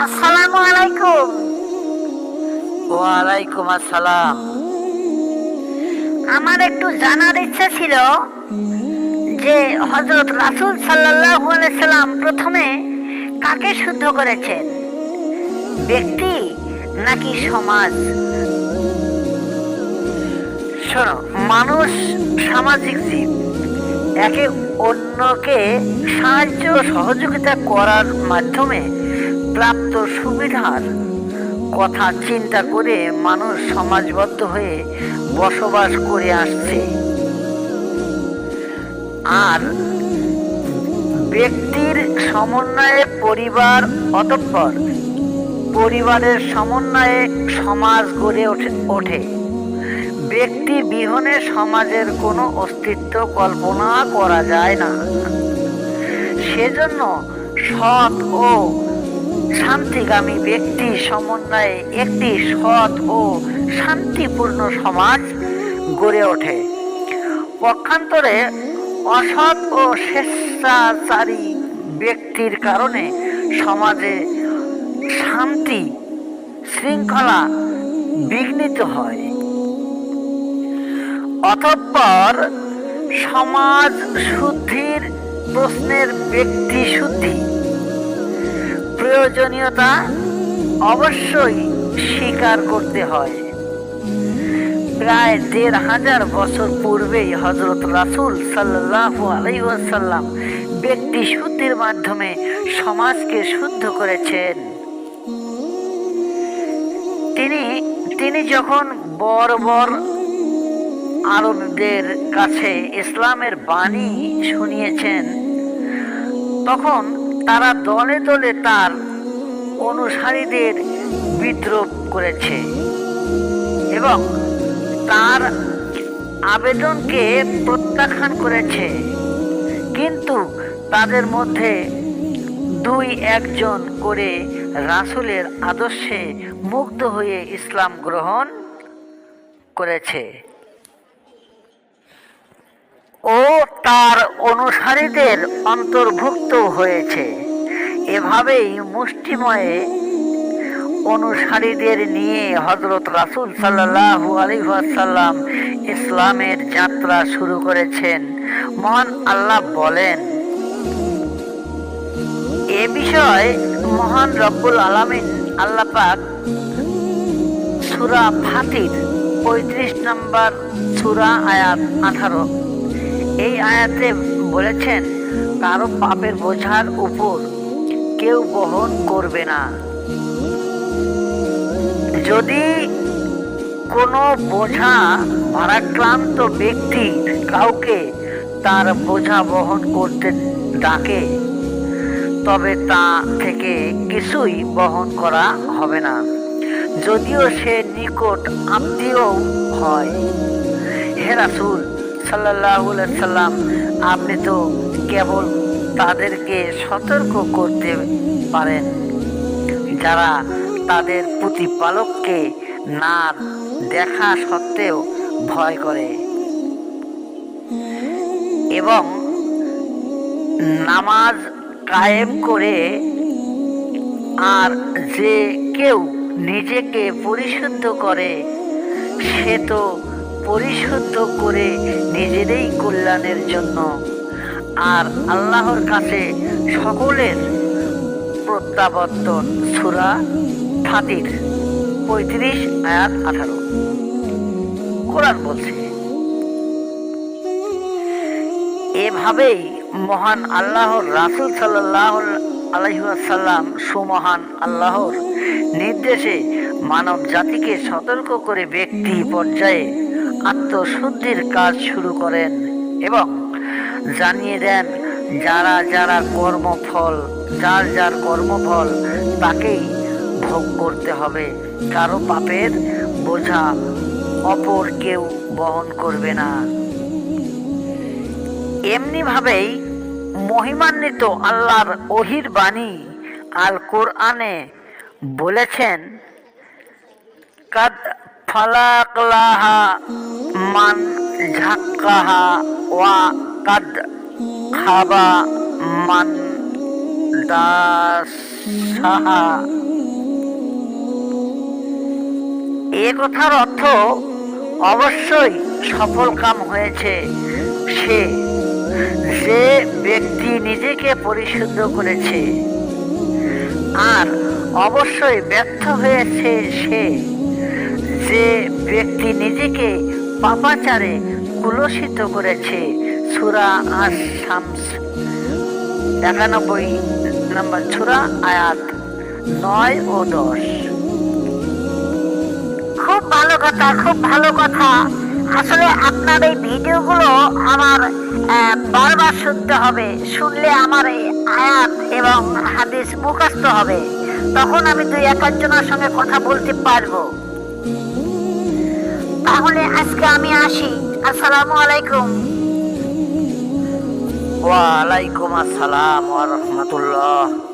আসসালামু আলাইকুম। ওয়ালাইকুম আসসালাম। আমার একটু জানার ইচ্ছা ছিল যে হজরত রাসূল সাল্লাল্লাহু আলাইহি সাল্লাম প্রথমে কাকে শুদ্ধ করেছেন? ব্যক্তি নাকি সমাজ? শোনো মানুষ সামাজিক জীব। একে অন্যকে সাহায্য সহযোগিতা করার মাধ্যমে প্রাপ্ত সুবিধার কথা চিন্তা করে মানুষ সমাজবদ্ধ হয়ে বসবাস করে আসছে। আর ব্যক্তির সমন্বয়ে পরিবার অতঃপর পরিবারের সমন্বয়ে সমাজ গড়ে ওঠে ওঠে। ব্যক্তি বিহনে সমাজের কোনো অস্তিত্ব কল্পনা করা যায় না। সেজন্য সৎ ও শান্তিগামী ব্যক্তি, সমন্বয়ে একটি সৎ ও শান্তিপূর্ণ সমাজ গড়ে ওঠে। পক্ষান্তরে অসৎ ও স্বেচ্ছাচারী ব্যক্তির কারণে সমাজে শান্তি শৃঙ্খলা বিঘ্নিত হয়। অতঃপর সমাজ শুদ্ধির প্রশ্নের ব্যক্তি শুদ্ধি প্রয়োজনীয়তা অবশ্যই স্বীকার করতে হয়। প্রায় দেড় হাজার বছর পূর্বেই হজরত রাসূল সাল্লাল্লাহু আলাইহি ওয়াসাল্লাম ব্যক্তি শুদ্ধির মাধ্যমে সমাজকে শুদ্ধ করেছেন। তিনি তিনি যখন বর্বর আরবদের কাছে ইসলামের বাণী শুনিয়েছেন, তখন তারা দলে দলে তার অনুসারীদের বিদ্রোহ করেছে এবং তার আবেদনকে প্রত্যাখ্যান করেছে। কিন্তু তাদের মধ্যে দুই একজন করে রাসুলের আদর্শে মুগ্ধ হয়ে ইসলাম গ্রহণ করেছে। ও তার অনুসারীদের অন্তর্ভুক্ত হয়েছে। এভাবেই মুষ্টিময়ে অনুসারীদের নিয়ে হজরত রাসূল সাল্লাল্লাহু আলাইহি ওয়াসাল্লাম ইসলামের যাত্রা শুরু করেছেন। মহান আল্লাহ বলেন, এ বিষয়ে মহান রব্বুল আলামিন আল্লাহ পাক সূরা ফাতির পঁয়ত্রিশ নম্বর সুরা আয়াত আঠারো। এই আয়াতে বলেছেন, কারও পাপের বোঝার উপর কেউ বহন করবে না। যদি কোনো বোঝা ভারাক্রান্ত ব্যক্তি কাউকে তার বোঝা বহন করতে ডাকে, তবে তা থেকে কিছুই বহন করা হবে না। যদিও সে নিকট আত্মীয় হয়। হে রাসূল সাল্লাহ সাল্লাম আপনি তো কেবল তাদেরকে সতর্ক করতে পারেন। যারা তাদের প্রতিপালককে না দেখা সত্ত্বেও ভয় করে। এবং নামাজ কায়েম করে আর যে কেউ নিজেকে পরিশুদ্ধ করে, সে তো পরিশুদ্ধ করে নিজেরই কল্যাণের জন্য আর আল্লাহর কাছে সকলের প্রত্যাবর্তন সুরা ফাতির, পঁয়ত্রিশ আয়াত আঠারো। কোরআন বলছে, এভাবেই মহান আল্লাহর রাসুল সাল্লাহ আলহিহাসাল্লাম সুমহান আল্লাহর নির্দেশে মানব জাতিকে সতর্ক করে ব্যক্তি পর্যায়ে আত্মশুদ্ধির কাজ শুরু করেন এবং জানিয়ে দেন, যারা যারা কর্মফল, যার যার কর্মফল, তাকেই ভোগ করতে হবে। কারও পাপের বোঝা অপর কেউ বহন করবে না। এমনিভাবেই মহিমান্বিত আল্লাহর ওহির বাণী আল কোরআনে বলেছেন, কাদ ফালাকলাহা মান ঝাক্কাহা ওয়া কাদ খাবা মান দাসাহা এ কথার অর্থ অবশ্যই সফল কাম হয়েছে সে, যে ব্যক্তি নিজেকে পরিশুদ্ধ করেছে। আর অবশ্যই ব্যর্থ হয়েছে সে, যে ব্যক্তি নিজেকে পাপাচারে কুলসিত করেছে। সুরা আর শামস। একানব্বই নম্বর সুরা আয়াত, নয় ও দশ। খুব ভালো কথা, খুব ভালো কথা। আসলে আপনার এই ভিডিওগুলো আমার বারবার শুনতে হবে। শুনলে আমার এই আয়াত এবং হাদিস মুখস্থ হবে। তখন আমি দুই এক একজনের সঙ্গে কথা বলতে পারব। তাহলে আজকে আমি আসি। আসসালামু আলাইকুম। ওয়ালাইকুম আসসালাম ওয়া রাহমাতুল্লাহ।